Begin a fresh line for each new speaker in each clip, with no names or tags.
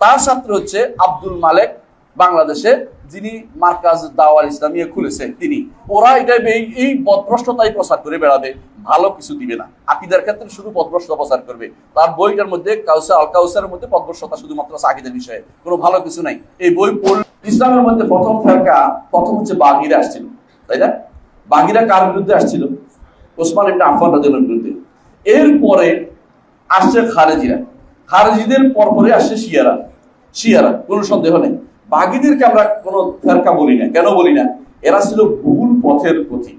তার ছাত্র হচ্ছে আব্দুল মালেক, বাংলাদেশে, যিনি মার্কাজ দাওয়াল ইসলামিয়া খুলেছে তিনি, ওরা এটা এই এই প্রচার করে বেড়াবে, ভালো কিছু দিবে না। আকিদার ক্ষেত্রে শুধু পদভ্রষ্টতা প্রচার করবে। তার বইটার মধ্যে কাউসার আল কাউসারের মধ্যে পদভ্রষ্টতা শুধুমাত্র আছে আকিদের বিষয়ে, কোনো ভালো কিছু নাই। এই বই পড়লে ইসলামের মধ্যে প্রথম ফেরকা, প্রথম হচ্ছে বাগিরা আসছিল, তাই না? বাগিরা কার বিরুদ্ধে আসছিল? ওসমান ইবনে আফফান রাদিয়াল্লাহু বিরুদ্ধে। এরপরে আসছে খারেজিরা। খারেজিদের পরপরে আসছে শিয়ারা। শিয়ারা, কোনো সন্দেহ নেই। বাগিদেরকে আমরা কোনো ফেরকা বলি না। কেন বলি না? এরা ছিল ভুল পথের পথিক।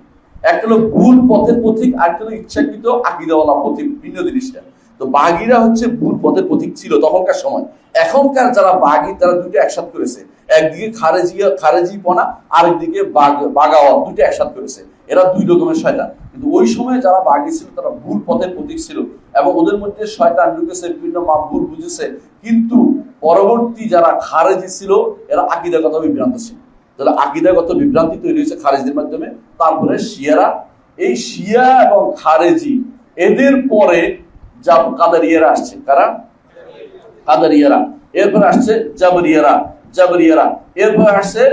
একটা হলো ভুল পথের পথিক, আর একটা হলো ইচ্ছাকৃত আকিদাওয়ালা পথিক, ভিন্ন জিনিসটা। তো বাগিরা হচ্ছে ভুল পথের পথিক ছিল তখনকার সময়। এখনকার যারা বাগি তারা দুটো একসাথ করেছে। একদিকে খারেজিয়া খারেজি পনা আরেকদিকে বাগ বাগাওয়াত দুটো একসাথ করেছে। এরা দুই রকমের শয়তান। কিন্তু ওই সময় যারা বাগি ছিল, তারা ভুল পথের প্রতীক ছিল এবং ওদের মধ্যে শয়তান ঢুকেছে, বিভিন্ন মা ভুল বুঝেছে। কিন্তু পরবর্তী যারা খারেজি ছিল, এরা আকিদাগত বিভ্রান্ত ছিল। তাহলে আকিদাগত বিভ্রান্তি তৈরি হয়েছে খারেজিদের মাধ্যমে। তারপরে শিয়ারা। এই শিয়া এবং খারেজি, এদের পরে যা কাদারিয়ারা আসছে। কারা? কাদারিয়ারা। এরপর আসছে জাবরিয়ারা। জাবরিয়ারা। এরপর আসছে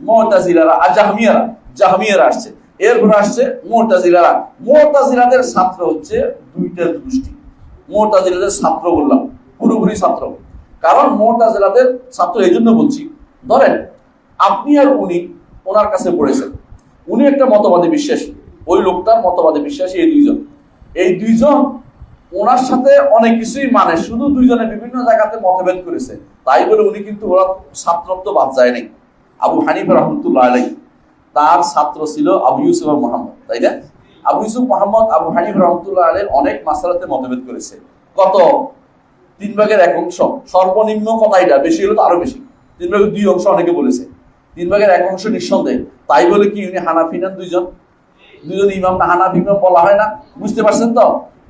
মোহতাজিলারা আর জাহমিয়ারা। জাহামিয়ারা আসছে। এরপর আসছে মোহতাজিলারা মোহতাজিলাদের ছাত্র হচ্ছে দুইটা গোষ্ঠী। মোহতাজিলাদের ছাত্র বললাম, পুরোপুরি ছাত্র। কারণ মোহতাজিলাদের ছাত্র এই জন্য বলছি, ধরেন আপনি আর উনি ওনার কাছে পড়েছেন। উনি একটা মতবাদে বিশ্বাসী, ওই লোকটার মতবাদে বিশ্বাসী এই দুইজন। এই দুইজন ওনার সাথে অনেক কিছুই মানে শুধু দুইজনে বিভিন্ন জায়গাতে মতভেদ করেছে। তাই বলে উনি কিন্তু ওরা ছাত্রত্ব বাদ যায় নাই। আবু হানিফ রহমতুল্লাহ আলাই তার ছাত্র ছিল আবু ইউসুফ মোহাম্মদ, তাই না? আবু ইউসুফ, মোহাম্মদ, আবু হানিফ রহমতুল্লাহ আলের অনেক মাসালাতে মতভেদ করেছে। কত? তিন ভাগের এক অংশ। সর্বনিম্ন কথা এটা বেশি হলে আরও বেশি। তিন ভাগের দুই অংশ অনেকে বলেছে। তিন ভাগের এক অংশ নিঃসন্দেহ। তাই বলে কি উনি হানাফি নেন দুইজন? দুজন ইমাম না হানাফি ইমাম বলা হয় না? বুঝতে পারছেন তো?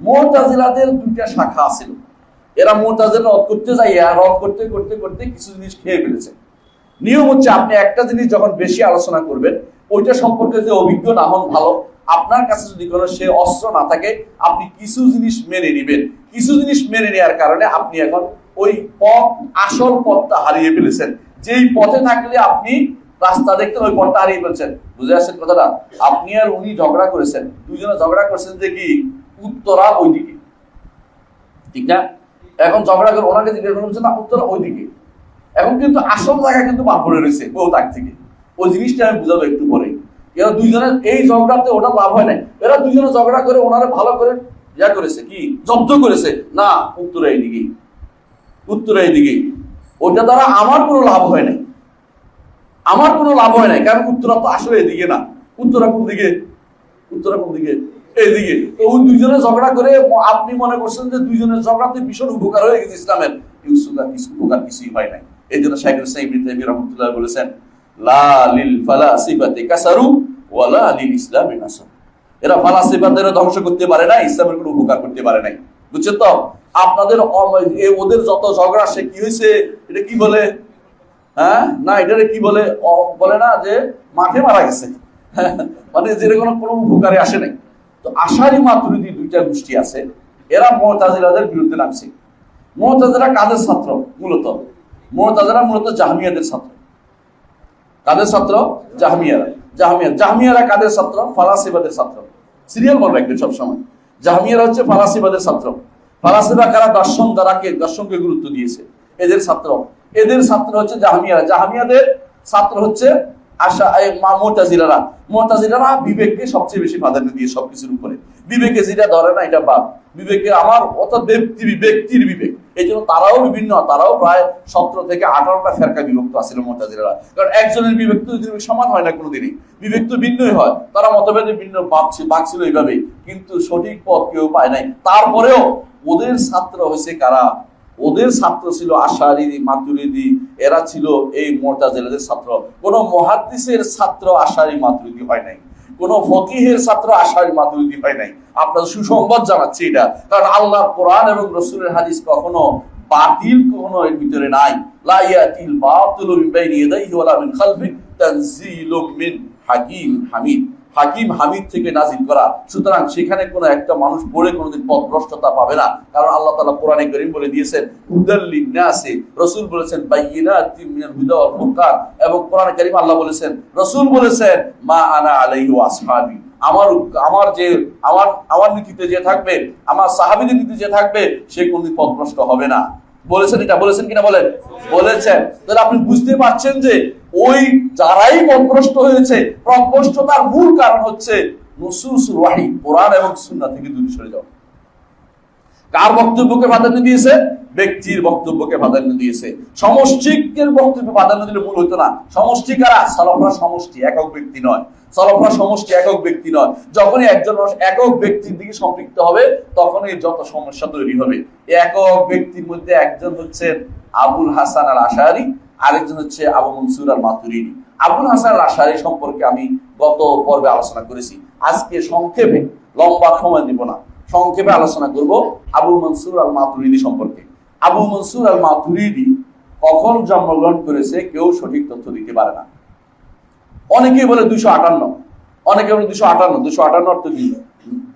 মোহতাজিলাদের দুইটা শাখা ছিল এরা মোহতাজিলা রদ করতে যাইয়া রদ করতে করতে করতে কিছু জিনিস খেয়ে ফেলেছে। নিয়ম হচ্ছে আপনি একটা জিনিস যখন বেশি আলোচনা করবেন ওইটা সম্পর্কে যে অভিজ্ঞ না হন ভালো, আপনার কাছে যদি কোনো সে অস্ত্র না থাকে, আপনি কিছু জিনিস মেনে নেবেন। কিছু জিনিস মেনে নেওয়ার কারণে আপনি এখন ওই পথ, আসল পথটা হারিয়ে ফেলেছেন। যেই পথে থাকলে আপনি রাস্তা দেখতেন ওই পথটা হারিয়ে ফেলছেন। বুঝে আসছেন কথাটা? আপনি আর উনি ঝগড়া করেছেন, দুইজনে ঝগড়া করেছেন যে কি? উত্তরা ওইদিকে। ঠিক না? এখন ঝগড়া করে ওনাকে জিজ্ঞাসা করছেন না, উত্তরা ওইদিকে। এখন কিন্তু আসল জায়গা কিন্তু করে রয়েছে ও তাক থেকে। ওই জিনিসটা আমি বুঝাবো একটু পরে। এরা দুইজনের এই ঝগড়াতে ওটা লাভ হয় নাই। এরা দুইজনে ঝগড়া করে ওনারা ভালো করে ইয়া করেছে কি? জব্দ করেছে। না, উত্তরা এইদিকে উত্তরা এইদিকে ওটা দ্বারা আমার কোনো লাভ হয় নাই। আমার কোনো লাভ হয় নাই, কারণ উত্তরা তো আসলে এদিকে না। উত্তরা কোন দিকে? উত্তরা কোন দিকে? এইদিকে। তো ওই দুইজনে ঝগড়া করে আপনি মনে করছেন যে দুইজনের ঝগড়াতে ভীষণ উপকার হয়ে গেছে ইসলামের। ইউসুফা কিছু উপকার কিছুই হয় নাই। এই জন্য ইসলাম ইবনে তাইমিয়া বলেছেন লা লিল ফালাসিফাতি কাসারু ওয়ালা লিল ইসলামি নাসার। এরা ফালাসিফাদের ধ্বংস করতে পারে না ইসলামের কোনো উপকার করতে পারে নাই। বুঝছেন তো? আপনাদের ওদের যত ঝগড়া, সে কি হয়েছে এটা কি বলে? হ্যাঁ? না, এটারে কি বলে? বলে না যে মাঠে মারা গেছে। মানে যেরকম কোনো উপকারে আসে নাই। তো আশারি মাতুরিদি দুইটা গোষ্ঠী আছে। এরা মোহতাজিলাদের বিরুদ্ধে নামছে। মোহতাজিরা কাদের ছাত্র? মূলত। মোহতাজিরা মূলত জাহামিয়াদের ছাত্র। কাদের ছাত্র? জাহামিয়ারা। জাহামিয়া জাহামিয়ারা কাদের ছাত্র? ফালাসিবাদের ছাত্র। সিরিয়াল বলবে একটু সবসময়। জাহামিয়ারা হচ্ছে ফালাসিবাদের ছাত্র। ফালাসিবা কারা? দর্শন দ্বারাকে দর্শনকে গুরুত্ব দিয়েছে। এদের ছাত্র। এদের ছাত্র হচ্ছে জাহামিয়ারা। জাহামিয়াদের ছাত্র হচ্ছে আশা এই মা- মোতাজিলারা। মোতাজিলারা বিবেককে সবচেয়ে বেশি প্রাধান্য দিয়ে সবকিছুর উপরে। বিবেকে যেটা ধরে না, এটা বাদ। বিবেকে আমার অত ব্যক্তি, ব্যক্তির বিবেক। এই জন্য তারাও বিভিন্ন, তারাও প্রায় সতেরো থেকে আঠারোটা ফেরকা বিভক্ত আছিল মোতাজিলারা কারণ একজনের বিবেক তো সমান হয় না কোনোদিনই। বিবেক তো ভিন্নই হয়। তারা মতভেদে ভিন্ন ভাবছে বাঁচছিল এইভাবে কিন্তু সঠিক পথ কেউ পায় নাই। তারপরেও ওদের ছাত্র হয়েছে কারা? ওদের ছাত্র ছিল আশারি মাতুরিদি। এরা ছিল এই মোরতাজেলাদের ছাত্র। কোন মহাদ্দিসের ছাত্র আশারি, মাতুরিদি হয় নাই। কোন ফকিহের ছাত্র আশায় মাতুরিদি হয় নাই। আপনার সুসংবাদ জানাচ্ছি এটা। কারণ আল্লাহ কোরআন এবং রসুলের হাদিস কখনো বাতিল, কখনো এর ভিতরে নাই। লাইয়াতিল বাতুল মিন বাইনি ইয়াদাইহি ওয়ালা মিন খালফি তানজিলুম মিন হাকিম হামিদ। হাকিম হামিদ থেকে নাজিল করা। সুতরাং সেখানে কোনো একটা মানুষ পড়ে কোনোদিন পথভ্রষ্টতা পাবে না। কারণ আল্লাহ তালা কোরআনে করিম বলে দিয়েছেন হুদাল্লিন নাসে রসুল বলেছেন হুদা এবং কোরআনে করিম আল্লাহ বলেছেন, রসুল বলেছেন, মা আনা আলাইহি ওয়া আসহাবি। আমার আমার যে আমার আমার নীতিতে যে থাকবে, আমার সাহাবিদের নীতি যে থাকবে, সে কোনদিন পথভ্রষ্ট হবে না। বলেছেন এটা? বলেছেন কিনা বলেন? বলেছেন। তাহলে আপনি বুঝতে পারছেন যে ওই যারাই পথভ্রষ্ট হয়েছে পথভ্রষ্টতার মূল কারণ হচ্ছে নুসুস ওয়াহি, কোরআন এবং থেকে দূরে সরে যাওয়া। কার বক্তব্যকে প্রাধান্য দিয়েছে? ব্যক্তির বক্তব্যকে প্রাধান্য দিয়েছে। সমষ্টিকের বক্তব্য প্রাধান্য দিলে না। সমষ্টি কারা? সমষ্টি, একক ব্যক্তি নয়। সলফরা সমষ্টি, একক ব্যক্তি নয়। যখনই একজন মানুষ একক ব্যক্তির দিকে সম্পৃক্ত হবে, তখনই যত সমস্যা তৈরি হবে। একক ব্যক্তির মধ্যে একজন হচ্ছেন আবুল হাসান আল আশারি আরেকজন হচ্ছে আবু মনসুর আল মাতুরিনি আবুল হাসান আশারি সম্পর্কে আমি গত পর্বে আলোচনা করেছি। আজকে সংক্ষেপে, লম্বা সময় দিব না। সংক্ষেপে আলোচনা করব আবু মনসুর আল মাতুরিদি সম্পর্কে। আবু মনসুর আল মাতুরিদি কখন জন্মগ্রহণ করেছে কেউ সঠিক তথ্য দিতে পারে না। অনেকেই বলে দুইশো আটান্ন। অনেকে বলে দুইশো আটান্ন। দুইশো আটান্ন অর্থ কি?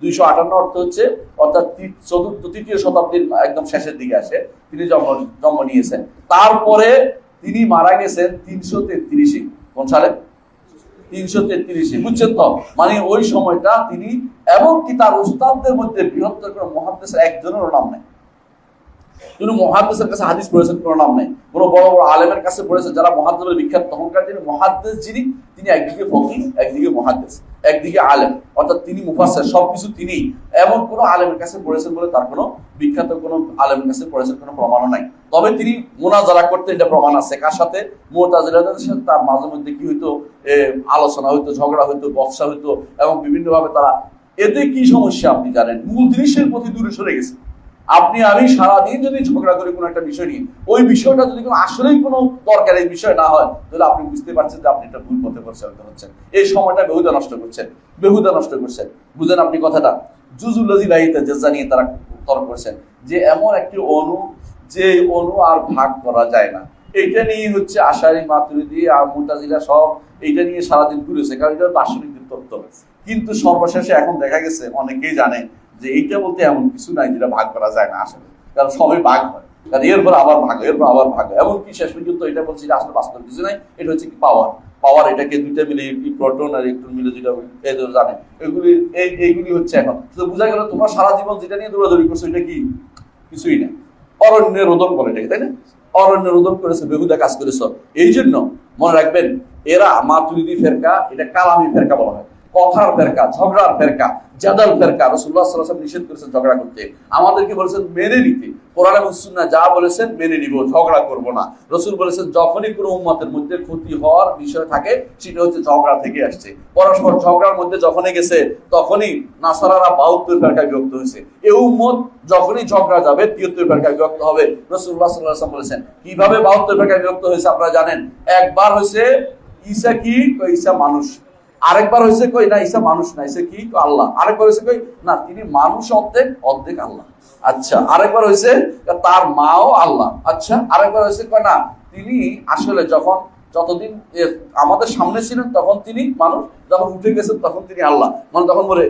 দুইশো আটান্ন অর্থ হচ্ছে, অর্থাৎ চতুর্থ, তৃতীয় শতাব্দীর একদম শেষের দিকে আসে। তিনি জন্ম জন্ম নিয়েছেন। তারপরে তিনি মারা গেছেন তিনশো তেত্রিশে। কোন সালে? তিনশো তেত্রিশে। বুঝছেন তো? মানে ওই সময়টা তিনি এমনকি তার উস্তাদদের মধ্যে বৃহত্তর কোনো মহাদেশের একজনেরও নাম নেই। তিনি মহাদ্দেশের কাছে হাদিস পড়েছেন কোনো নাম নেই। কোনো বড় বড় আলেমের কাছে পড়েছেন যারা মহাদ্দেশের বিখ্যাত। তখনকার তিনি মহাদ্দেশ যিনি, তিনি একদিকে ফকি একদিকে মহাদ্দেশ। একদিকে আলেম, অর্থাৎ তিনি মুফাসের সবকিছু তিনি এমন কোনো আলেমের কাছে পড়েছেন বলে তার কোনো বিখ্যাত কোনো আলেমের কাছে পড়েছেন কোনো প্রমাণও নাই। তবে তিনি মোনাজারা করতে এটা প্রমাণ আছে। কার সাথে? মোতাজিলাদের সাথে। তার মাঝে মধ্যে কি হইতো? আলোচনা হইতো, ঝগড়া হইতো, বক্সা হইতো, এবং বিভিন্নভাবে তারা, এতে কি সমস্যা আপনি জানেন? মূল জিনিসের প্রতি দূরে সরে গেছে। আপনি আমি সারাদিন যদি ঝগড়া করি কোনো একটা বিষয় নিয়ে, ওই বিষয়টা যদি কোনো আসলেই কোনো দরকারি বিষয় না হয়, তাহলে আপনি বুঝতে পারছেন যে আপনি একটা ভুল পথে পরিচালিত হচ্ছেন। এই সময়টা বেহুদা নষ্ট করছেন, বেহুদা নষ্ট করছেন। বুঝেন আপনি কথাটা? জুজুল্লাজি নিয়ে তারা তর্ক করছেন যে এমন একটি অনু, যে অনু আর ভাগ করা যায় না। এইটা নিয়ে হচ্ছে আশারি, মাতুরিদি, আর সব এইটা নিয়ে সারাদিন ঘুরেছে, কারণ এটা দার্শনিকদের তত্ত্ব। কিন্তু সর্বশেষে এখন দেখা গেছে, অনেকেই জানে যে এইটা বলতে এমন কিছু নাই যেটা ভাগ করা যায় না আসলে। কারণ সবই ভাগ হয়। কারণ এরপর আবার ভাগ হয়, এরপর আবার ভাগ হয়। এমনকি শেষ পর্যন্ত এটা বলছি যে আসলে বাস্তব কিছু নাই। এটা হচ্ছে কি পাওয়ার পাওয়ার এটাকে দুইটা মিলে প্রোটন আর ইলেকট্রন মিলে যেটা এই জানে এগুলি এই এইগুলি হচ্ছে এখন। তো বোঝা গেল তোমার সারা জীবন যেটা নিয়ে দৌড়াদৌড়ি করছ এটা কি? কিছুই না। অরণ্য রোদন করে এটাকে তাই না? অরণ্য রোদন করেছে বেহুদা কাজ করেছ। এই জন্য মনে রাখবেন এরা মাতুরিদি ফেরকা এটা কালামি ফেরকা বলা হয়। কথার ফেরকা, ঝগড়ার ফেরকা, জাদাল ফেরকা রসুল্লাহ সাল্লাহ নিষেধ করেছেন ঝগড়া করতে। আমাদেরকে বলেছেন মেনে নিতে। কোরআন এবং যা বলেছেন মেনে নিব, ঝগড়া করব না। রসুল বলেছেন, যখনই কোনো উম্মতের মধ্যে ক্ষতি হওয়ার বিষয় থাকে, সেটা হচ্ছে ঝগড়া থেকে আসছে। পরস্পর ঝগড়ার মধ্যে যখনই গেছে, তখনই নাসারারা বাহাত্তর ফেরকায় বিভক্ত হয়েছে। এই উম্মত যখনই ঝগড়া যাবে, তিয়াত্তর ফেরকায় বিভক্ত হবে। রসুল্লাহ সাল্লাহ বলেছেন, কীভাবে বাহাত্তর ফেরকায় বিভক্ত হয়েছে আপনারা জানেন? একবার হয়েছে, ঈসা কি? ঈসা মানুষ। আরেকবার হয়েছে কই, না, ঈসা মানুষ না, ঈসা কি? আল্লাহ। আরেকবার হয়েছে কই, না, তিনি মানুষ অর্ধেক অর্ধেক আল্লাহ। আচ্ছা আরেকবার হয়েছে তার মাও আল্লাহ। আচ্ছা আরেকবার হয়েছে কই, না, তিনি আসলে যখন, যতদিন আমাদের সামনে ছিলেন, তখন তিনি মানুষ, যখন উঠে গেছেন, তখন তিনি আল্লাহ। মানে তখন বলে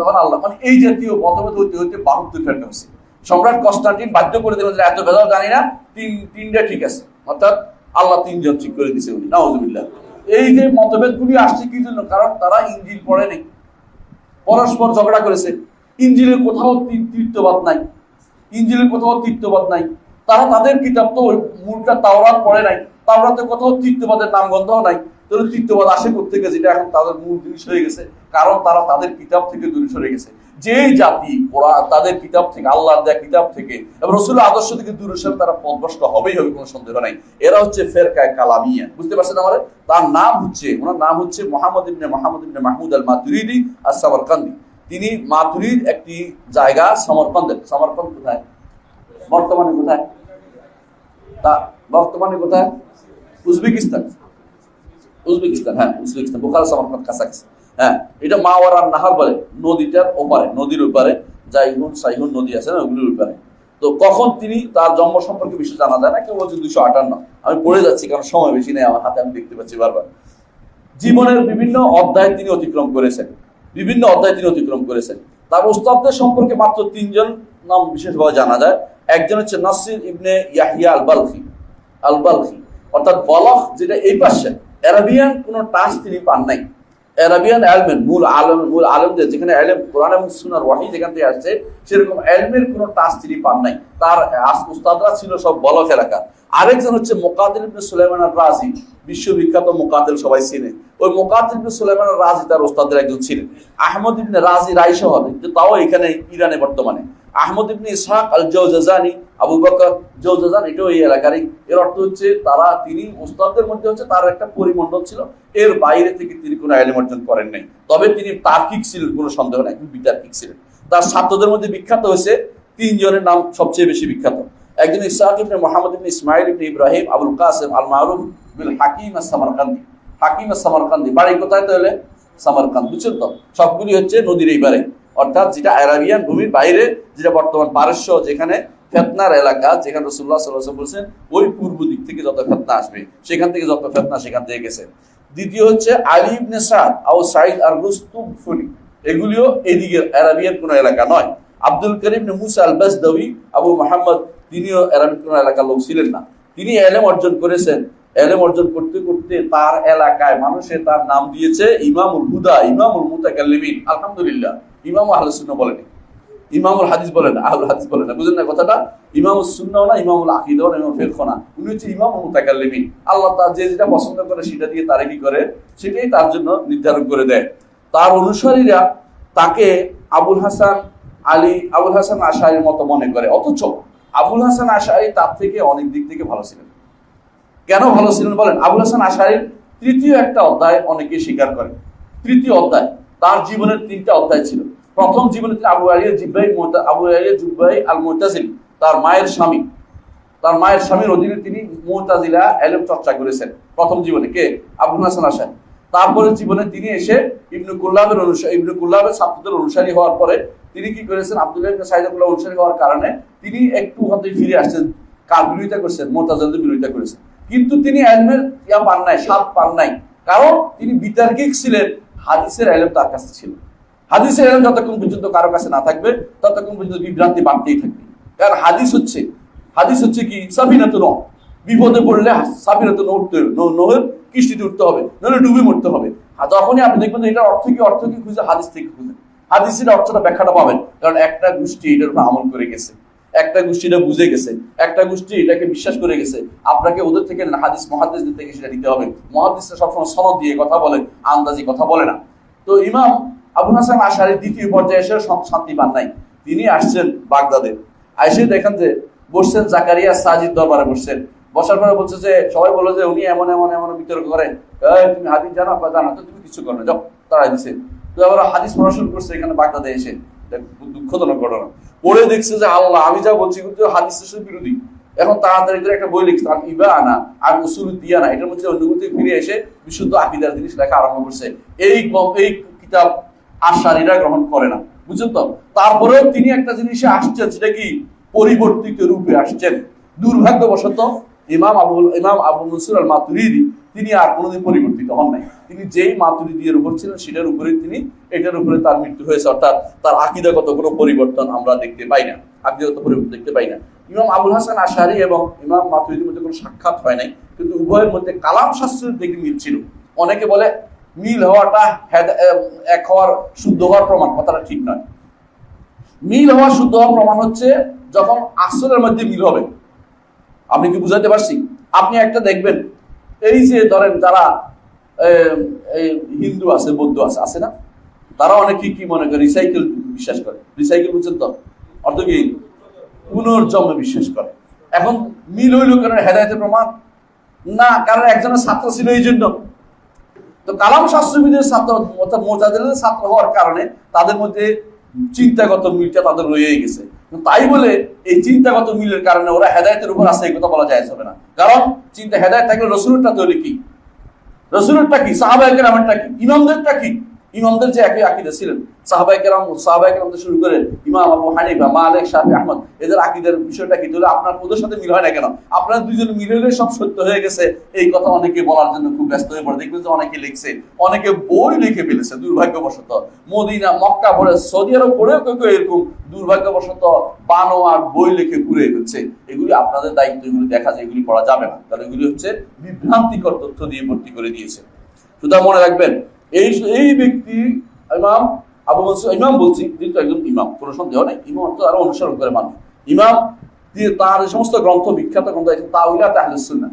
তখন আল্লাহ। মানে এই জাতীয় মতভেদ হইতে হইতে বাহাত্তর ফেরকা হয়েছে সম্রাট কনস্টান্টিন বাধ্য করে দিলেন এত ভেদাও জানি না, তিন, তিনটা ঠিক আছে। অর্থাৎ আল্লাহ তিনজন ঠিক করে দিছে উনি। নাউজুবিল্লাহ। এই যে মতভেদগুলি আসছে কি জন্য? কারণ তারা ইঞ্জিল পড়েনি পরস্পর ঝগড়া করেছে। ইঞ্জিলের কোথাও তীর- তীর্থবাদ নাই। ইঞ্জিলের কোথাও তীর্থবাদ নাই। তারা তাদের কিতাব তো মূলটা তাওরাত পড়ে নাই। তাওরাতে কোথাও তীর্থবাদের নাম গন্ধও নাই। তাহলে আসে থেকে যেটা এখন তাদের মূল জিনিস হয়ে গেছে, কারণ তারা তাদের কিতাব থেকে দূরে সরে গেছে। যে জাতি ওরা তাদের কিতাব থেকে আল্লাহ দেয়া কিতাব থেকে, এবং রসুল আদর্শ থেকে দূরে সরে তারা পদভ্রষ্ট হবেই হবে, কোনো সন্দেহ নাই। এরা হচ্ছে ফেরকায় কালামিয়া। বুঝতে পারছেন আমার? তার নাম হচ্ছে, ওনার নাম হচ্ছে মোহাম্মদ ইবনে মোহাম্মদ ইবনে মাহমুদ আল মাতুরিদি আর সামরকান্দি তিনি মাতুরির একটি জায়গা সমরকন্দের সমরকন্দ কোথায়? বর্তমানে কোথায়? তা, বর্তমানে কোথায়? উজবেকিস্তান। উজবেকিস্তান হ্যাঁ উজবেকিস্তান, বোখারা সমরকন্দ কাছাকাছি হ্যাঁ এটা মাওয়ারান নাহার বলে, নদীটার ওপারে, নদীর ওপারে জাইগুন সাইগুন নদী আছে না, ওগুলোর ওপারে। তো কখন তিনি তার জন্ম সম্পর্কে বিষয় জানা যায় না, কেউ বলছে দুশো আটান্ন। আমি পড়ে যাচ্ছি, কারণ সময় বেশি নেই, আমার হাতে আমি দেখতে পাচ্ছি বারবার। জীবনের বিভিন্ন অধ্যায় তিনি অতিক্রম করেছেন, বিভিন্ন অধ্যায় তিনি অতিক্রম করেছেন। তার উস্তাদদের সম্পর্কে মাত্র তিনজন নাম বিশেষভাবে জানা যায়। একজন হচ্ছে Nasir ibn Yahya al Balkhi al Balkhi অর্থাৎ বলখ, যেটা এই পাশে অ্যারাবিয়ান কোনো টাচ তিনি পান নাই। অ্যারাবিয়ান এলমেন মূল আলম, মূল আলমদের যেখানে এলম কোরআন এবং সুনার ওয়াহি যেখান থেকে আসছে, সেরকম এলমের কোনো টাচ তিনি পান নাই। তার উস্তাদরা ছিল সব বলক এলাকা আরেকজন হচ্ছে মোকাদিল ইবনে সুলাইমান আর রাজি বিশ্ববিখ্যাত মোকাতিল সবাই চিনে। ওই মোকাতিল ইবনে সুলাইমান আর রাজি তার উস্তাদের একজন ছিলেন। আহমদ ইবনে রাজি রাই শহর তাও এখানে ইরানে বর্তমানে। আহমদ ইবনে ইসহাক আল জৌজাজানি আবু বকর জৌজাজান এটাও এই এলাকারই। এর অর্থ হচ্ছে তারা, তিনি উস্তাদদের মধ্যে হচ্ছে তার একটা পরিমণ্ডল ছিল। এর বাইরে থেকে তিনি কোনো আইলেম অর্জন করেন নাই। তবে তিনি তার্কিক ছিলেন, কোনো সন্দেহ নাই কিন্তু বিতার্কিক ছিলেন। তার ছাত্রদের মধ্যে বিখ্যাত হয়েছে তিনজনের নাম সবচেয়ে বেশি বিখ্যাত। একজন ইসহাক ইবনে মোহাম্মদ ইবনে ইসমাইল ইবনে ইব্রাহিম, আবুল কাসেম আল মারুফ বিল হাকিম সামারকান্দি হাকিম সামারকান্দি বাড়ি কোথায় তাহলে? সামারকান্দ, বুঝছেন তো? সবগুলি হচ্ছে নদীর এই পারে। অর্থাৎ যেটা আরাবিয়ান ভূমির বাইরে, যেটা বর্তমান পারস্য, যেখানে ফেতনার এলাকা, যেখানে রসুল্লাহ সাল্লাহ বলছেন, ওই পূর্ব দিক থেকে যত ফেতনা আসবে, সেখান থেকে যত ফেতনা সেখান থেকে গেছে। দ্বিতীয় হচ্ছে আলী ইবনে সাদ আও সাইদ আর রুস্তুম ফুলি এগুলিও এদিকে আরাবিয়ান কোনো এলাকা নয়। আব্দুল করিম মুসা আল বাসদাউই আবু মোহাম্মদ, তিনিও আরবিক কোনো এলাকার লোক ছিলেন না। তিনি এলেম অর্জন করেছেন। এলেম অর্জন করতে করতে তার এলাকায় মানুষে তার নাম দিয়েছে ইমামুল হুদা, ইমামুল মুতাকাল্লিমিন, আলহামদুলিল্লাহ। ইমাম আহলে সুন্নাহ বলেনি। ইমামুল হাদিস বলে না আহুল হাদিস বলে না। বুঝলেন না কথাটা? ইমামুল সুন্নাহ না, ইমামুল আকিদাও না ইমাম ফিকহ না। উনি হচ্ছে ইমামুল মুতাকাল্লিমিন। আল্লাহ তার যে যেটা পছন্দ করে সেটা দিয়ে তারে কি করে? সেটাই তার জন্য নির্ধারণ করে দেয়। তার অনুসারীরা তাকে আবুল হাসান আলী, আবুল হাসান আশারির মতো মনে করে। অথচ আবুল হাসান আশারি তার থেকে অনেক দিক থেকে ভালো ছিলেন। কেন ভালো ছিলেন বলেন? আবুল হাসান আশারির তৃতীয় একটা অধ্যায় অনেকে স্বীকার করে। তৃতীয় অধ্যায়, তার জীবনের তিনটা অধ্যায় ছিল। প্রথম জীবনে তিনি আবু আলিয়া জিব্বাই আবু আলিয়া জুব্বাই আল মোতাজিল তার মায়ের স্বামী। তার মায়ের স্বামীর অধীনে তিনি মোতাজিলা এলম চর্চা করেছেন প্রথম জীবনে। কে? আবুল হাসান আশারি তারপরে জীবনে তিনি এসে ইবনু কুল্লাবের অনুসারী ইবনু কুল্লাবের ছাত্রদের অনুসারী হওয়ার পরে তিনি কি করেছেন? আব্দুল্লাহ সাইদুল্লাহ অনুসারী হওয়ার কারণে তিনি একটু হতে ফিরে আসছেন, কার বিরোধিতা করেছেন? মোতাজালদের বিরোধিতা করেছেন। কিন্তু তিনি এলমের ইয়া পান নাই, স্বাদ পান নাই। কারণ তিনি বিতার্কিক ছিলেন, হাদিসের এলম তার কাছে ছিল। হাদিসের এলম যতক্ষণ পর্যন্ত কারও কাছে না থাকবে, ততক্ষণ পর্যন্ত বিভ্রান্তি বাড়তেই থাকবে। কারণ হাদিস হচ্ছে হাদিস হচ্ছে কি? সাফিনাত বিপদে পড়লে সাফিনাত উঠতে নোহের কিস্তিতে উঠতে হবে নইলে ডুবে মরতে হবে। আর যখনই আপনি দেখবেন এটার অর্থ কি অর্থ কি খুঁজে হাদিস থেকে খুঁজে। হাদিসের অর্থটা ব্যাখ্যাটা পাবেন। কারণ একটা গোষ্ঠী এটার উপর আমল করে গেছে। একটা গোষ্ঠী এটা বুঝে গেছে। একটা গোষ্ঠী এটাকে বিশ্বাস করে গেছে। আপনাকে ওদের থেকে হাদিস মহাদিসদের থেকে সেটা নিতে হবে। মহাদিসরা সবসময় সনদ দিয়ে কথা বলে আন্দাজি কথা বলে না। তো ইমাম আবুল হাসান আশারি দ্বিতীয় পর্যায়ে এসে শান্তি পান নাই। তিনি আসছেন বাগদাদে। এসে দেখেন যে বসছেন জাকারিয়া সাজিদ দরবারে বসছেন। বসার পরে বলছে যে, সবাই বলে যে, উনি এমন এমন এমন বিতর্ক করেন। তুমি হাদিস জানো? বা জানো তো, তুমি কিছু করো যাও, তারাই দিছে। তো আবার হাদিস পড়াশোনা করছে এখানে বাগদাদে এসে। দুঃখজনক ঘটনা। পড়ে দেখছে যে, আল্লাহ, আমি যা বলছি কিন্তু হাদিসের সাথে বিরোধী। এখন তাড়াতাড়ি করে একটা বই লিখছে আর ইবা আনা আর উসুল দিয়া না এটার মধ্যে অন্য ফিরে এসে বিশুদ্ধ আকিদার জিনিস লেখা আরম্ভ করছে। এই এই কিতাব আশারিরা গ্রহণ করে না। বুঝছেন তো? তারপরেও তিনি একটা জিনিসে আসছেন, সেটা কি? পরিবর্তিত রূপে আসছেন। দুর্ভাগ্যবশত ইমাম আবুল, ইমাম আবু মনসুর আল মাতুরিদি তিনি আর কোনোদিন পরিবর্তিত হন নাই। তিনি যেই মাতুরিদির উপর ছিলেন, সেটার উপরে তিনি, এটার উপরে তার মৃত্যু হয়েছে। অর্থাৎ তার আকিদাগত কোনো পরিবর্তন আমরা দেখতে পাই না। আকিদাগত পরিবর্তন দেখতে পাই না। ইমাম আবুল হাসান আশারি এবং ইমাম মাতুরিদির মধ্যে কোনো সাক্ষাৎ হয় নাই। কিন্তু উভয়ের মধ্যে কালাম শাস্ত্রের দিকে মিল ছিল। অনেকে বলে মিল হওয়াটা এক হওয়ার শুদ্ধ হওয়ার প্রমাণ, কথাটা ঠিক নয়। মিল হওয়া শুদ্ধ হওয়ার প্রমাণ হচ্ছে যখন আসরের মধ্যে মিল হবে। আপনি কি বুঝাতে পারছি? আপনি একটা দেখবেন, এই যে ধরেন যারা হিন্দু আছে, বৌদ্ধ আছে আছে না? তারা অনেকে কি মনে করে রিসাইকেল বিশ্বাস করে। রিসাইকেল বুঝছেন তো? অর্থ কি? পুনর্জন্মে বিশ্বাস করে। এখন মিল হইল কেন? হেদায়তের প্রমাণ? না, কারণ একজনের ছাত্র ছিল এই জন্য। তো কালাম শাস্ত্রবিদের ছাত্র, অর্থাৎ মোজাদের ছাত্র হওয়ার কারণে তাদের মধ্যে চিন্তাগত মিলটা তাদের রয়েই গেছে। তাই বলে এই চিন্তাগত মিলের কারণে ওরা হেদায়তের উপর আসে এই কথা বলা যায় হবে না। কারণ চিন্তা হেদায়ত থাকলে রসুলটা তৈরি কি? রসুলটা কি? সাহাবাহিকের আমারটা কি? ইমামদেরটা কি? ইমামদের যে একই আকিদা ছিলেন সাহাবাই কেরাম সাহাবাই কেরাম থেকে শুরু করে ইমাম আবু হানিফা, মালিক, শাফি, আহমদ। এদের আকিদের বিষয়টা কি? তাহলে আপনার ওদের সাথে মিল হয় না কেন? আপনার দুইজন মিল সব সত্য হয়ে গেছে। এই কথা অনেকে বলার জন্য খুব ব্যস্ত হয়ে পড়ে। দেখবেন যে অনেকে লিখছে, অনেকে বই লিখে ফেলেছে দুর্ভাগ্যবশত। মদিনা, মক্কা পড়ে সৌদি আরব পড়েও কেউ কেউ এরকম দুর্ভাগ্যবশত বানো আর বই লিখে ঘুরে ফেলছে। এগুলি আপনাদের দায়িত্ব, এগুলি দেখা যায়, এগুলি পড়া যাবে না। কারণ এগুলি হচ্ছে বিভ্রান্তিকর তথ্য দিয়ে ভর্তি করে দিয়েছে। সুতরাং মনে রাখবেন এই এই ব্যক্তি ইমাম আবু মনসুর ইমাম বলছি তিনি তো একজন ইমাম কোনো সন্দেহ নেই ইমাম তো আরও অনুসরণ করে মানুষ। ইমাম দিয়ে তার এই সমস্ত গ্রন্থ বিখ্যাত গ্রন্থ আছে তাউলা তাহলে সুন্না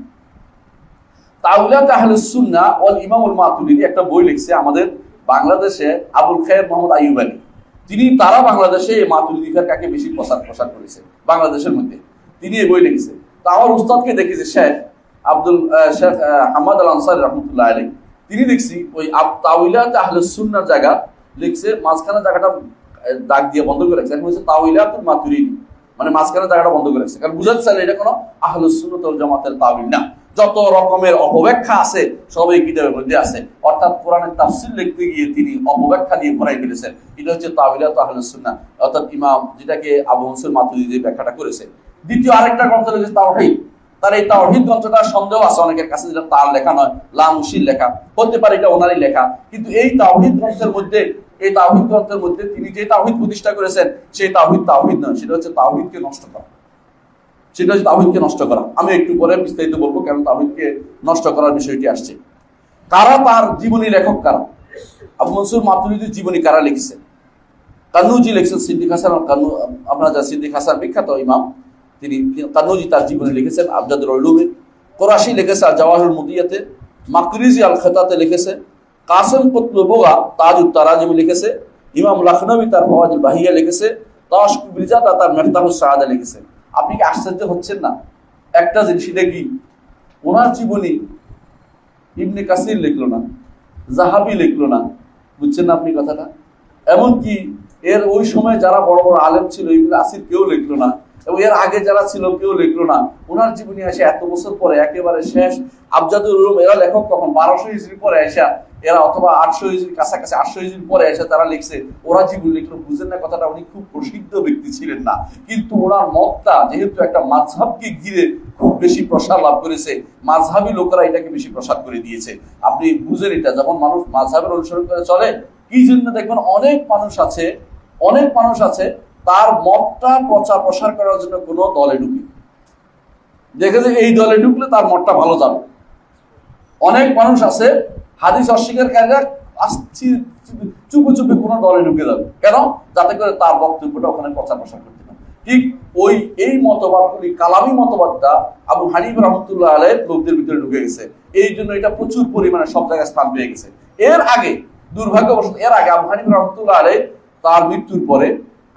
তাউলা তাহলে সুন্না ওয়াল ইমামুল মাতুরিদি একটা বই লিখছে আমাদের বাংলাদেশে আবুল খায়ের মোহাম্মদ আইয়ুব আলী। তিনি তারা বাংলাদেশে এই মাতুরিদি ফেরকাকে বেশি প্রসার প্রসার করেছে বাংলাদেশের মধ্যে। তিনি এই বই লিখেছে। তা আমার উস্তাদকে দেখেছে শেখ আব্দুল শেখ আহ, হামাদ আল আনসার রহমতুল্লাহ আলী তিনি দেখছি ওই তাউইলা তাহলে সুন্নার জায়গা লিখছে, মাঝখানে জায়গাটা দাগ দিয়ে বন্ধ করে রাখছে। এখন হচ্ছে তাউইলা মাতুরিদি মানে মাঝখানে জায়গাটা বন্ধ করে রাখছে। কারণ বুঝাতে চাইলে এটা কোনো আহলুস সুন্নাত ওয়াল জামাতের তাবিল না। যত রকমের অপব্যাখ্যা আছে, সব এই কিতাবের মধ্যে আছে। অর্থাৎ কোরআনের তাফসির লিখতে গিয়ে তিনি অপব্যাখ্যা দিয়ে ভরাই ফেলেছেন। এটা হচ্ছে তাবিলাত আহলুস সুন্নাহ অর্থাৎ ইমাম, যেটাকে আবু মনসুর মাতুরি যে ব্যাখ্যাটা করেছে। দ্বিতীয় আরেকটা গ্রন্থ লিখেছে তাওহীদ। তার এই তাওহীদ গ্রন্থটা সন্দেহ আছে অনেকের কাছে যেটা তার লেখা নয় লামুশির লেখা। হতে পারে এটা ওনারই লেখা। কিন্তু এই তাওহীদ গ্রন্থের মধ্যে, এই তাওহীদ গ্রন্থের মধ্যে তিনি যে তাওহীদ প্রতিষ্ঠা করেছেন, সেই তাওহীদ তাওহীদ নয়, সেটা হচ্ছে তাওহীদকে নষ্ট করা। সেটা হচ্ছে তাওহীদকে নষ্ট করা। আমি একটু পরে বিস্তারিত বলব কেন তাওহীদকে নষ্ট করার বিষয়টি আসছে। কারা তার জীবনী লেখক কারা? আবু মনসুর মাতুরিদির জীবনী কারা লিখেছেন? কান্নুজি লিখছেন সিদ্দিক হাসান, কান্নু আপনারা যা সিদ্দিক হাসান বিখ্যাত ইমাম তিনি কান্নুজি তার জীবনী লিখেছেন আবজাদুল উলুমে। কোরাশি লিখেছে আর জাওয়াহুল মুদিয়াতে। মাকরিজি আল খেতাতে লিখেছে। কাসেম কুতলু বোগা তাজুল তারাজিমি লিখেছে। ইমাম লখনবী তার ফওয়াজুল বাহিয়া লিখেছে। তাশ কুবরিজাতা তার মেফতাহুস সাহাদা লিখেছে। আপনি কি আশ্চর্য হচ্ছেন না? একটা জিনিস এটা ওনার জীবনী ইবনে কাসির লিখলো না, জাহাবি লিখলো না। বুঝছেন না আপনি কথাটা? এমনকি এর ওই সময় যারা বড় বড় আলেম ছিল, ইবনে আসির কেউ লিখলো না। এবং এর আগে যারা ছিল কেউ লিখলো না। ওনার জীবনী আসে এত বছর পরে, একেবারে শেষ। এরা লেখক কখন? বারোশো পরে এরা অথবা আটশো কাছাকাছি আটশো পরে এসে তারা লিখছে। ওরা লিখলো, বুঝেন না কথাটা, উনি খুব প্রসিদ্ধ ব্যক্তি ছিলেন না। কিন্তু ওনার মতটা, যেহেতু একটা মাঝহাবকে ঘিরে খুব বেশি প্রসার লাভ করেছে মাঝহাবি লোকেরা এটাকে বেশি প্রসার করে দিয়েছে। আপনি বুঝেন এটা যেমন মানুষ মাঝহাবের অনুসরণ করে চলে, কি জন্য দেখবেন অনেক মানুষ আছে, অনেক মানুষ আছে তার মতটা প্রচার প্রসার করার জন্য কোনো দলে ঢুকে দেখে যে এই দলে ঢুকলে তার মতটা ভালো যাবে। অনেক মানুষ আছে, হাদিস অস্বীকারীরা চুপে চুপে কোনো দলে ঢুকে যাবে। কেন? যাতে করে তার বক্তব্যটা ওখানে প্রচার প্রসার করতে পারে। ঠিক ওই, এই মতবাদগুলি, কালামি মতবাদটা আবু হানিফ রহমতুল্লাহ আলের লোকদের ভিতরে ঢুকে গেছে। এই জন্য এটা প্রচুর পরিমাণে সব জায়গায় স্থান পেয়ে গেছে। এর আগে, দুর্ভাগ্যবশত এর আগে আবু হানিফ রহমতুল্লাহ আলে তার মৃত্যুর পরে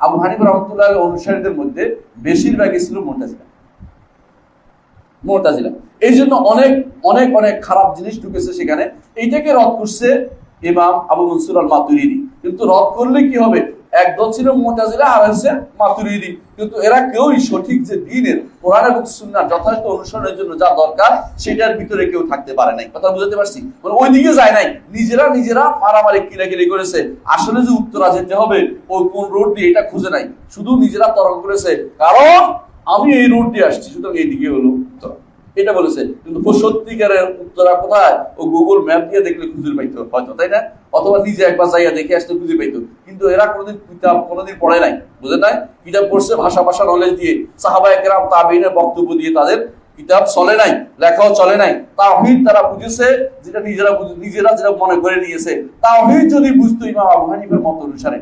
আবু হানিফ রহমতুল্লাহ অনুসারীদের মধ্যে বেশিরভাগই ছিল মোটাজিলা মোটাজিলা এই জন্য অনেক অনেক অনেক খারাপ জিনিস ঢুকেছে সেখানে। এইটাকে রদ করছে ইমাম আবু মনসুর আল মাতুরিদি কিন্তু রদ করলে কি হবে? একদল ছিল মোটাজিলা আর হচ্ছে মাতুরিদি। কিন্তু এরা কেউই সঠিক যে দিনের কোরআন এবং সুন্নাহ যথাযথ অনুসরণের জন্য যা দরকার, সেটার ভিতরে কেউ থাকতে পারে নাই। কথা বুঝতে পারছি? মানে ওই দিকে যায় নাই। নিজেরা নিজেরা মারামারি, কিলাকিলি করেছে। আসলে যে উত্তরা যেতে হবে, ওই কোন রোড দিয়ে এটা খুঁজে নাই। শুধু নিজেরা তর্ক করেছে। কারণ আমি এই রোড দিয়ে আসছি, সুতরাং এইদিকে হলো উত্তরা। এটা বলেছে কিন্তু সত্যিকারের উত্তরা কোথায়? ও গুগল ম্যাপ দিয়ে দেখলে খুঁজে পাইতো, হয়তো, তাই না? অথবা নিজে একবার যাইয়া দেখে আসতে খুঁজে পাইতো। কিন্তু এরা কোনোদিন কিতাব, কোনোদিন পড়ে নাই বুঝে নাই? কিতাব পড়ছে ভাষা ভাষা নলেজ দিয়ে। সাহাবা একরাম তাবিনের বক্তব্য দিয়ে তাদের কিতাব চলে নাই, লেখাও চলে নাই। তাওহীদ তারা বুঝেছে, যেটা নিজেরা নিজেরা যেটা মনে করে নিয়েছে। তাওহীদ যদি বুঝতো ইমাম আবু হানিফের মত অনুসারে।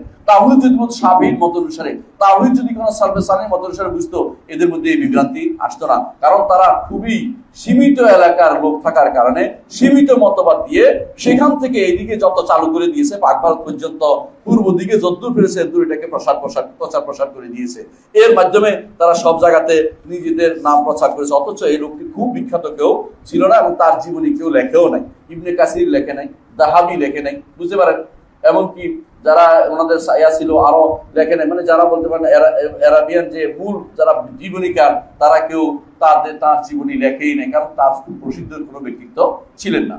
যদি শাফিঈর মত অনুসারে যদি কোনো মত অনুসারে বুঝতো, এদের মধ্যে এই বিভ্রান্তি আসতো না। কারণ তারা খুবই সীমিত এলাকার লোক থাকার কারণে সীমিত মতবাদ দিয়ে সেখান থেকে এইদিকে যত চালু করে দিয়েছে, পাক ভারত পর্যন্ত পূর্ব দিকে যদ্দূর পেরেছে দূর এটাকে প্রসার প্রসার, প্রচার, প্রসার করে দিয়েছে। এর মাধ্যমে তারা সব জায়গাতে নিজেদের নাম প্রচার করেছে। অথচ এই লোকটি খুব বিখ্যাত কেউ ছিল না এবং তার জীবনী কেউ লেখেও নাই। ইবনে কাসির লেখে নাই, দাহাবি লেখে নাই, বুঝতে পারেন? এমনকি যারা ওনাদের সায়া ছিল, আরও লেখে নাই মানে যারা বলতে পারেন এরাবিয়ান যে মূল যারা জীবনীকার, তারা কেউ তাদের, তার জীবনী লেখেই নাই, কারণ তার প্রসিদ্ধ কোনো ব্যক্তিত্ব ছিলেন না।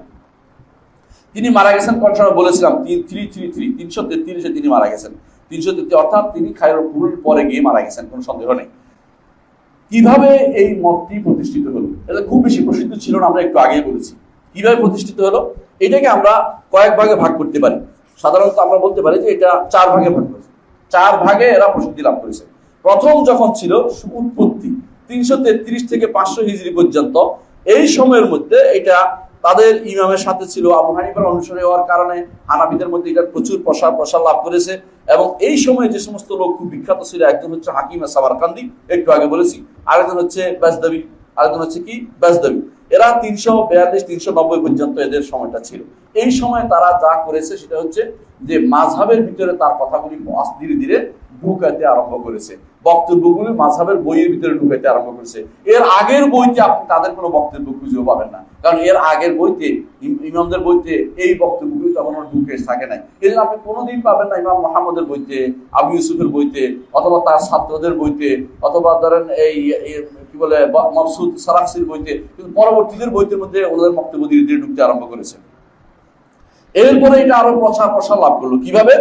তিনি মারা গেছেন কোন সময় বলেছিলাম? থ্রি থ্রি থ্রি, তিনশো তেত্রিশে তিনি মারা গেছেন। তিনশো তেত্রিশ, অর্থাৎ তিনি খায়র পুরুল পরে গিয়ে মারা গেছেন, কোনো সন্দেহ নেই। কীভাবে এই মতটি প্রতিষ্ঠিত হলো? এটা খুব বেশি প্রসিদ্ধ ছিল না, আমরা একটু আগেই বলেছি। কীভাবে প্রতিষ্ঠিত হলো? এটাকে আমরা কয়েক ভাগে ভাগ করতে পারি। সাধারণত আমরা বলতে পারি যে এটা চার ভাগে ভাগ করেছে চার ভাগে এরা প্রসিদ্ধি লাভ করেছে। প্রথম যখন ছিল উৎপত্তি, তিনশো তেত্রিশ থেকে পাঁচশো হিজড়ি পর্যন্ত, এই সময়ের মধ্যে এটা তাদের ইমামের সাথে ছিল। আবু হানিফার অনুসারী হওয়ার কারণে হানাফিদের মধ্যে এটা প্রচুর প্রসার প্রসার লাভ করেছে এবং এই সময়ে যে সমস্ত লোক খুব বিখ্যাত ছিল, একজন হচ্ছে হাকিম সাবারকান্দি, একটু আগে বলেছি। আরেকজন হচ্ছে ব্যাসদাবি আরেকজন হচ্ছে কি? ব্যাসদাবি এরা তিনশো বিয়াল্লিশ, তিনশো নব্বই পর্যন্ত এদের সময়টা ছিল। এই সময় তারা যা করেছে সেটা হচ্ছে যে মাঝহাবের ভিতরে তার কথাগুলি ধীরে ধীরে ঢুকাতে আরম্ভ করেছে। বক্তব্যগুলি মাঝহাবের বইয়ের ভিতরে ঢুকাতে আরম্ভ করেছে। এর আগের বইতে আপনি তাদের কোনো বক্তব্য খুঁজেও পাবেন না। কারণ এর আগের বইতে, ইম- ইমামদের বইতে এই বক্তব্যগুলি তখন ঢুকে থাকে নাই। এই জন্য আপনি কোনোদিন পাবেন না ইমাম মোহাম্মদের বইতে, আবু ইউসুফের বইতে, অথবা তার ছাত্রদের বইতে, অথবা ধরেন এই কি বলে মকসুদ সারাক্সির বইতে, কিন্তু পরবর্তীদের বইতের মধ্যে ওনাদের বক্তব্য ধীরে ধীরে ঢুকতে আরম্ভ করেছে। এরপরে এটা আরও প্রচার প্রসার লাভ করল। কীভাবে?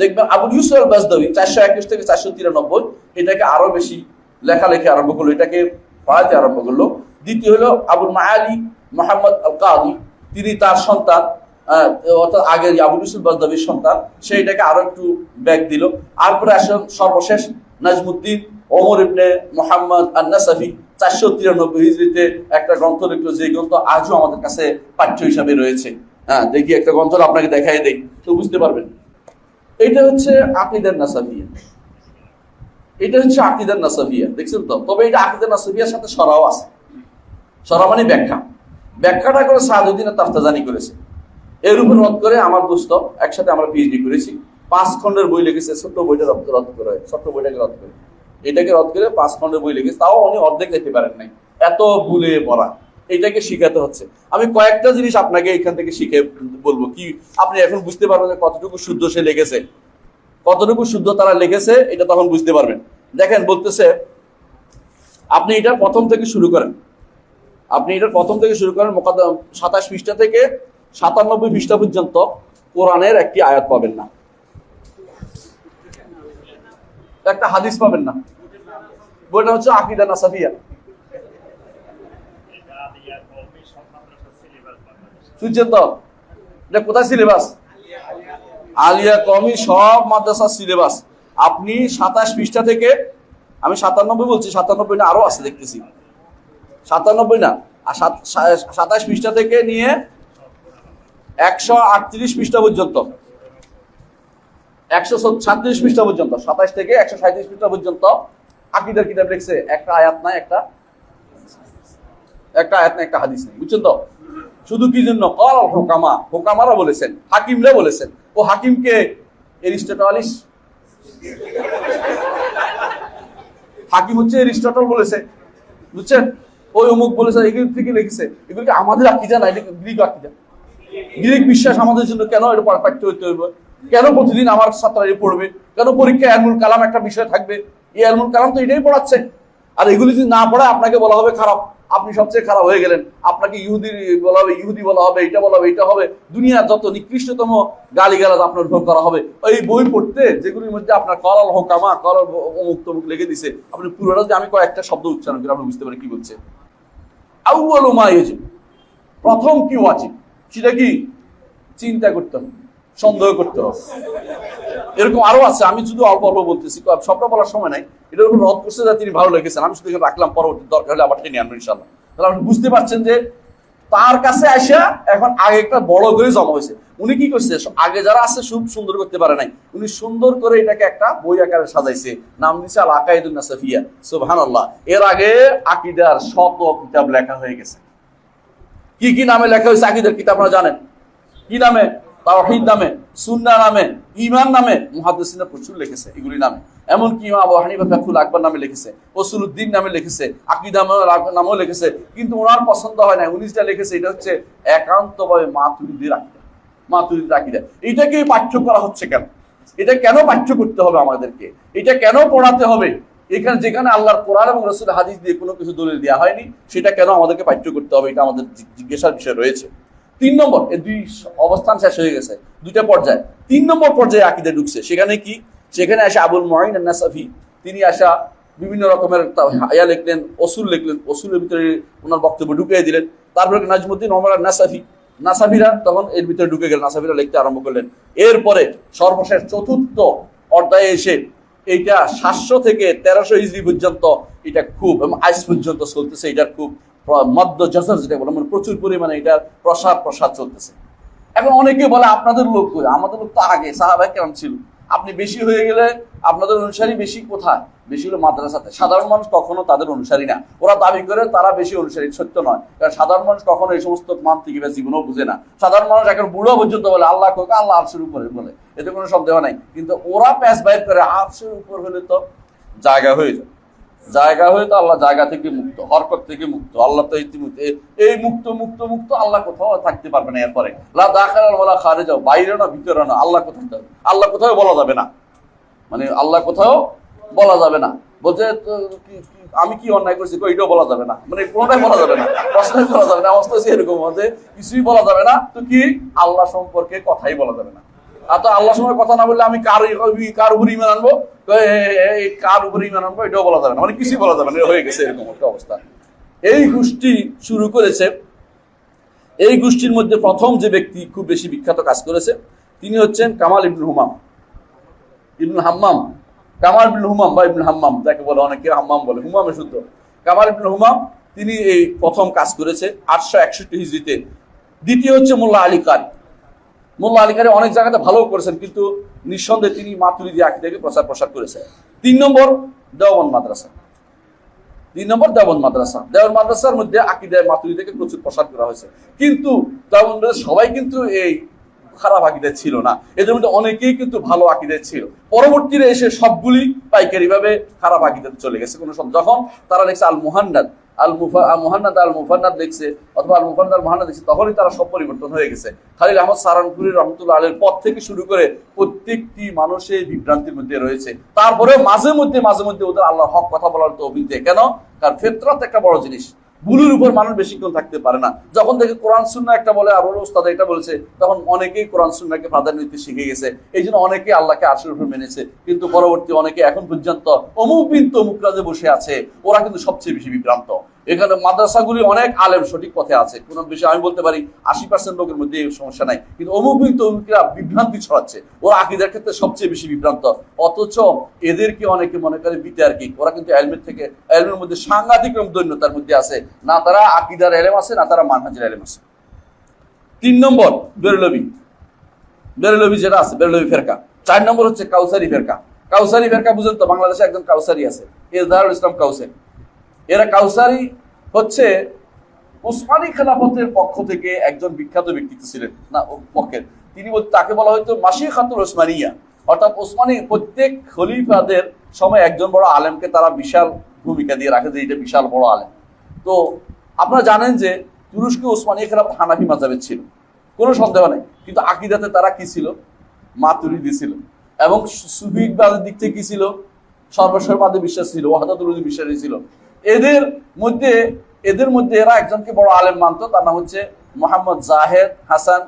দেখবেন আবুল ইউসুফ আল বাজদাবি চারশো একুশ থেকে চারশো তিরানব্বই এটাকে আরও বেশি লেখালেখি আরম্ভ করল, এটাকে পড়াতে আরম্ভ করল। দ্বিতীয় হলো আবুল মায়ালি মোহাম্মদ আল কাদি তিনি তার সন্তান অর্থাৎ আগের আবুল ইউসুফ বাজদাবির সন্তান, সে এটাকে আরও একটু ব্যাগ দিল। তারপরে আসেন সর্বশেষ নাজমুদ্দিন ওমর ইবনে মোহাম্মদ আন্নাসাফি চারশো তিরানব্বই হিজড়িতে একটা গ্রন্থ লিখলো, যে গ্রন্থ আজও আমাদের কাছে পাঠ্য হিসাবে রয়েছে। হ্যাঁ দেখি একটা গ্রন্থ আপনাকে দেখাই দেই, তো বুঝতে পারবেন। এটা হচ্ছে আকিদার নাসাফিয়া। এটা হচ্ছে আকিদার নাসাফিয়া, দেখছেন তো? তবে এটা আকিদার নাসাফিয়ার সাথে সরাও আছে। সরা মানে ব্যাখ্যা। ব্যাখ্যাটা করে সাহাদুদ্দিন তাফতাজানি করেছে। এর উপর রদ করে আমার দোস্ত, একসাথে আমরা পিএইচডি করেছি। পাঁচ খণ্ডের বই লিখেছে, ছোট্ট বইটা রদ রদ করে, ছোট্ট বইটাকে রদ করে। এটাকে রদ করে পাঁচ খণ্ডের বই লিখেছে। তাও উনি অর্ধেক যেতে পারেন নাই। এত ভুলে পড়া এটাকে শিখাতে হচ্ছে। আমি কয়েকটা জিনিস আপনাকে এখান থেকে শিখে বলব কি, আপনি এখন বুঝতে পারবেন যে কতটুকু শুদ্ধ সে লিখেছে। কতটুকু শুদ্ধ তারা লিখেছে, এটা তখন বুঝতে পারবেন। দেখেন, বলতেছে, আপনি এটা প্রথম থেকে শুরু করেন। আপনি এটা প্রথম থেকে শুরু করেন সাতাশ পৃষ্ঠা থেকে সাতানব্বই পৃষ্ঠা পর্যন্ত কোরআনের একটি আয়াত পাবেন না। একটা হাদিস পাবেন না। বইটা হচ্ছে আকিদা নাসাফিয়া। শুনছেন তো? এটা কোথায় সিলেবাস? আলিয়া কমি সব মাদ্রাসার সিলেবাস। আপনি সাতাশ পৃষ্ঠা থেকে, আমি সাতানব্বই বলছি, সাতানব্বই না, আরও আছে দেখতেছি। সাতানব্বই না, আর সাতাশ পৃষ্ঠা থেকে নিয়ে একশো আটত্রিশ পৃষ্ঠা পর্যন্ত। একশো সাতত্রিশ পৃষ্ঠা পর্যন্ত, সাতাশ থেকে একশো সাঁত্রিশ পৃষ্ঠা পর্যন্ত আকিদার কিতাব লিখছে। একটা আয়াত নাই, একটা একটা আয়াত না একটা হাদিস নেই। বুঝছেন তো? শুধু কি জন্য? কল হোকামা, হোকামারা বলেছেন, হাকিমরা বলেছেন। ও হাকিমকে এরিস্টটলিস হাকিম হচ্ছে এরিস্টটল বলেছে। বুঝছেন? ওই অমুক বলেছে, এগুলো থেকে লিখেছে। এগুলোকে আমাদের আকিদা না? এটা গ্রিক আকিদা? গ্রিক বিশ্বাস আমাদের জন্য কেন? এটা পারফেক্ট হইতে হইবে। কেন প্রতিদিন আমার ছাত্ররা পড়বে? কেন পরীক্ষায় এলমুল কালাম একটা বিষয় থাকবে? এই এলমুল কালাম তো এটাই পড়াচ্ছে। আর এগুলি যদি না পড়ায় আপনাকে বলা হবে খারাপ। আপনি সবচেয়ে খারাপ হয়ে গেলেন। আপনাকে ইহুদি বলা হবে, ইহুদি বলা হবে এটা বলা হবে এটা হবে। দুনিয়ার যত নিকৃষ্টতম গালি গালাজ আপনার ভোগ করা হবে। ওই বই পড়তে যেগুলির মধ্যে আপনার কলাল হোকামা, কলাল অমুক তমুক লেগে দিছে। আপনি পুরোটা যদি আমি কয়েকটা শব্দ উচ্চারণ করি, আপনি বুঝতে পারি কি বলছে। আউয়ালু মা প্রথম কি ওয়াজিব? সেটা কি? চিন্তা করতে হবে। সন্দেহ করতে হবে। এরকম আরও আছে, আমি শুধু অল্প অল্প বলতেছি সবটা বলার সময় নাই। এটার উপর রদ করছে যা তিনি ভালো লেগেছেন আমি শুধু রাখলাম, পরবর্তী দরকার হলে আবার টেনে আনব ইনশাল্লাহ তাহলে আপনি বুঝতে পারছেন যে তার কাছে আসা এখন আগে একটা বড় করে জমা হয়েছে। উনি কি করছে? আগে যারা আছে খুব সুন্দর করতে পারে নাই। উনি সুন্দর করে এটাকে একটা বই আকারে সাজাইছে। নাম দিছে আল আকাইদুন নাসাফিয়া। সুবহানাল্লাহ। এর আগে আকিদার শত কিতাব লেখা হয়ে গেছে। কি কি নামে লেখা হয়েছে আকিদার কিতাব আপনারা জানেন? কি নামে? তাওহীদ নামে, সুন্নাহ নামে, ঈমান নামে মুহাদ্দিসিনরা প্রচুর লিখেছে এগুলি নামে। এমনকি ইমাম আবু হানিফা ফাকুল আকবর নামে লিখেছে উসুলউদ্দিন নামে লিখেছে, আকীদা নামে- নামেও লিখেছে, কিন্তু ওনার পছন্দ হয় না, উনি যেটা লিখেছে এটা হচ্ছে একান্তভাবে মাতুরিদির আকীদা মাতুরিদির আকীদা। এটাকে পাঠ্য করা হচ্ছে কেন? এটা কেন পাঠ্য করতে হবে আমাদেরকে? এটা কেন পড়াতে হবে? এখানে যেখানে আল্লাহর কোরআন এবং রসুল হাদিস দিয়ে কোনো কিছু দলিল দেওয়া হয়নি, সেটা কেন আমাদেরকে পাঠ্য করতে হবে? এটা আমাদের জিজ্ঞাসার বিষয় রয়েছে। তিন নম্বর এই দুই অবস্থান শেষ হয়ে গেছে, দুইটা পর্যায়ে। তিন নম্বর পর্যায়ে আকিদে ঢুকছে, সেখানে কি? সেখানে আসে আবুল মহিন নাসাফি তিনি আসা বিভিন্ন রকমের ইয়া লিখলেন অসুল লিখলেন অসুলের ভিতরে ওনার বক্তব্য ঢুকিয়ে দিলেন। তারপরে নাজমুদ্দিন ওমর নাসাফি নাসাফিরা তখন এর ভিতরে ঢুকে গেলেন, নাসাফিরা লিখতে আরম্ভ করলেন। এরপরে সর্বশেষ চতুর্থ অধ্যায়ে এসে এইটা সাতশো থেকে তেরোশো ইজরি পর্যন্ত, এটা খুব, এবং আইস পর্যন্ত চলতেছে এটার খুব মধ্য জসর যেটা বলে মানে প্রচুর পরিমাণে এটার প্রসার প্রসার চলতেছে। এখন অনেকে বলে আপনাদের লোক কই? আমাদের লোক তো আগে, সাহাবাই কেমন ছিল। আপনি বেশি হয়ে গেলে আপনাদের অনুসারী বেশি কোথায়? বেশি হলো মাদ্রাসাতে। সাধারণ মানুষ কখনো তাদের অনুসারী না। ওরা দাবি করে তারা বেশি অনুসারী সত্য নয়। কারণ সাধারণ মানুষ কখনো এই সমস্ত মান্তিক বা জীবনও বুঝে না। সাধারণ মানুষ এখন বুড়ো পর্যন্ত বলে, আল্লাহ কোক আল্লাহ আরশের উপরে, বলে। এতে কোনো সন্দেহ নাই। কিন্তু ওরা প্যাস বাইর করে, আরশের উপর হলে তো জায়গা হয়ে যায় জায়গা হয়ে তো আল্লাহ জায়গা থেকে মুক্ত, হরকত থেকে মুক্ত। আল্লাহ তো ইতিমধ্যে এই মুক্ত মুক্ত মুক্ত আল্লাহ কোথাও থাকতে পারবে না এরপরে। লা বলা খারে যাও বাইরে না, ভিতরে না, আল্লাহ কোথাও যাবে আল্লাহ কোথাও বলা যাবে না। মানে আল্লাহ কোথাও বলা যাবে না। বলছে আমি কি অন্যায় করছি? এটাও বলা যাবে না। মানে কোনোটাই বলা যাবে না। প্রশ্নই করা যাবে না। অবস্থা এরকম। যে কিছুই বলা যাবে না। তো কি? আল্লাহ সম্পর্কে কথাই বলা যাবে না। আর তো আল্লাহ সময় কথা না বললে আমি কার কার উপর ইমান আনব? কার উপর ইমান আনব এটাও বলা যাবে না। মানে কিছুই বলা যাবে না। হয়ে গেছে এরকম একটা অবস্থা। এই গোষ্ঠী শুরু করেছে। এই গোষ্ঠীর মধ্যে প্রথম যে ব্যক্তি খুব বেশি বিখ্যাত কাজ করেছে, তিনি হচ্ছেন কামাল ইবনুল হুমাম। ইবনুল হাম্মাম। কামাল ইবনুল হুমাম বা ইবনুল হাম্মাম, যাকে বলে অনেকে হাম্মাম বলে, হুমামে শুদ্ধ। কামাল ইবনুল হুমাম, তিনি এই প্রথম কাজ করেছে আটশো একষট্টি হিজড়িতে। দ্বিতীয় হচ্ছে মোল্লা আলী কারি মোল্লা আলী অনেক জায়গাতে ভালো করেছেন, কিন্তু নিঃসন্দেহে তিনি মাতুরিদি আকিদাকে প্রচার প্রসার করেছেন। তিন নম্বর, দেওবন্দ মাদ্রাসা। তিন নম্বর, দেওবন্দ মাদ্রাসা। দেওবন্দ মাদ্রাসার মধ্যে আকিদায় মাতুরি থেকে প্রচুর প্রসার করা হয়েছে। কিন্তু দেওবন্দ সবাই কিন্তু এই খারাপ আকিদায় ছিল না। এদের মধ্যে অনেকেই কিন্তু ভালো আকিদায় ছিল। পরবর্তীতে এসে সবগুলি পাইকারি ভাবে খারাপ আকিদাতে চলে গেছে। কোনো সব যখন তারা লেখছে আল মুহান্নাদ আল মুফা মোহান্নাদ আল মুফান্নাদ দেখছে, অথবা আল মুফান্নাদ আল মোহান্নাদ দেখছে, তখনই তারা সব পরিবর্তন হয়ে গেছে। খালিল আহমদ সারানপুরি রহমতুল্লাহ আলের পথ থেকে শুরু করে প্রত্যেকটি মানুষের বিভ্রান্তির মধ্যে রয়েছে। তারপরে মাঝে মধ্যে মাঝে মধ্যে ওদের আল্লাহর হক কথা বলার তো অভিজ্ঞ কেন? কারণ ফেতরাত একটা বড় জিনিস। ভুলের উপর মানুষ বেশিক্ষণ থাকতে পারে না। যখন দেখে কোরআন সুন্না একটা বলে আর ওস্তাদ এটা বলেছে, তখন অনেকেই কোরআন সুন্নাকে প্রাধান্য দিতে শিখে গেছে। এই জন্য অনেকে আল্লাহকে আশের উপর মেনেছে। কিন্তু পরবর্তী অনেকে এখন পর্যন্ত অমুক বিন অমুক রাজে বসে আছে। ওরা কিন্তু সবচেয়ে বেশি বিভ্রান্ত। এখানে মাদ্রাসাগুলি অনেক আলেম সঠিক পথে আছে। কোন বিষয়ে আমি বলতে পারি, আশি পার্সেন্ট লোকের মধ্যে সমস্যা নাই। কিন্তু অমুক তমুকরা বিভ্রান্তি ছড়াচ্ছে। ওরা আকিদের ক্ষেত্রে সবচেয়ে বেশি বিভ্রান্ত। অথচ এদেরকে অনেকে মনে করে বিতে কি। ওরা কিন্তু এলমের থেকে, এলমের মধ্যে সাংঘাতিক দৈন্যতার মধ্যে আছে। না তারা আকিদার এলেম আছে, না তারা মানহাজের এলেম আছে। তিন নম্বর বেরলবি বেরলবি যেটা আছে বেরলবি ফেরকা। চার নম্বর হচ্ছে কাউসারি ফেরকা। কাউসারি ফেরকা বুঝেন তো, বাংলাদেশে একজন কাউসারি আছে। ইজহারুল ইসলাম কাউসারি। এরা কাউসারি হচ্ছে উসমানী খেলাফতের পক্ষ থেকে একজন বিখ্যাত ব্যক্তিত্ব ছিলেন, না পক্ষের। তিনি তাকে বলা হয়তো মাসি খাতুর ওসমানিয়া অর্থাৎ ওসমানী প্রত্যেক খলিফাদের সময় একজন বড় আলেমকে তারা বিশাল ভূমিকা দিয়ে রাখে যে এটা বিশাল বড় আলেম। তো আপনারা জানেন যে তুরস্ক ওসমানী খেলাফত হানাফি মাজাবের ছিল। কোনো সন্দেহ নেই। কিন্তু আকিদাতে তারা কি ছিল? মাতুরিদি ছিল। এবং সুফিকবাদের দিক থেকে কি ছিল? সর্বস্বরবাদে বিশ্বাস ছিল ওয়াহাদাতুল বিশ্বাসী ছিল। এদের মধ্যে এদের মধ্যে এরা একজনকে বড় আলেম মানত, তার নাম হচ্ছে মোহাম্মদ জাহেদ হাসান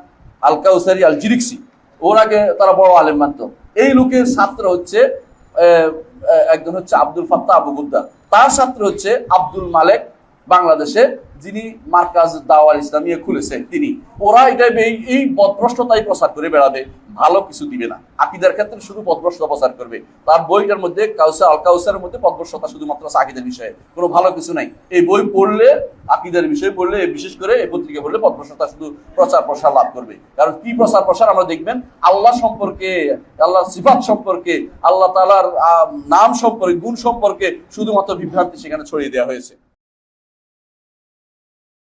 আল কাউসারি আল জিরিক্সি ওনাকে তারা বড় আলেম মানত। এই লোকের ছাত্র হচ্ছে একজন হচ্ছে আব্দুল ফাত্তা আবু গুদ্দার। তার ছাত্র হচ্ছে আব্দুল মালেক বাংলাদেশে যিনি মার্কাজ দাওয়াল ইসলামিয়া খুলেছে তিনি। ওরা এটা এই পদভ্রষ্টতাই প্রচার করে বেড়াবে, ভালো কিছু দিবে না। আকিদার ক্ষেত্রে শুধু পদভ্রষ্টতা প্রচার করবে। তার বইটার মধ্যে কাউসার আল কাউসারের মধ্যে পদভ্রষ্টতা শুধুমাত্র আছে আকিদার বিষয়ে, কোনো ভালো কিছু নাই। এই বই পড়লে, আকিদার বিষয়ে পড়লে বিশেষ করে এই পত্রিকা পড়লে পদভ্রষ্টতা শুধু প্রচার প্রসার লাভ করবে। কারণ কি প্রচার প্রসার আমরা দেখবেন? আল্লাহ সম্পর্কে আল্লাহ সিফাত সম্পর্কে, আল্লাহ তালার নাম সম্পর্কে, গুণ সম্পর্কে শুধুমাত্র বিভ্রান্তি সেখানে ছড়িয়ে দেওয়া হয়েছে।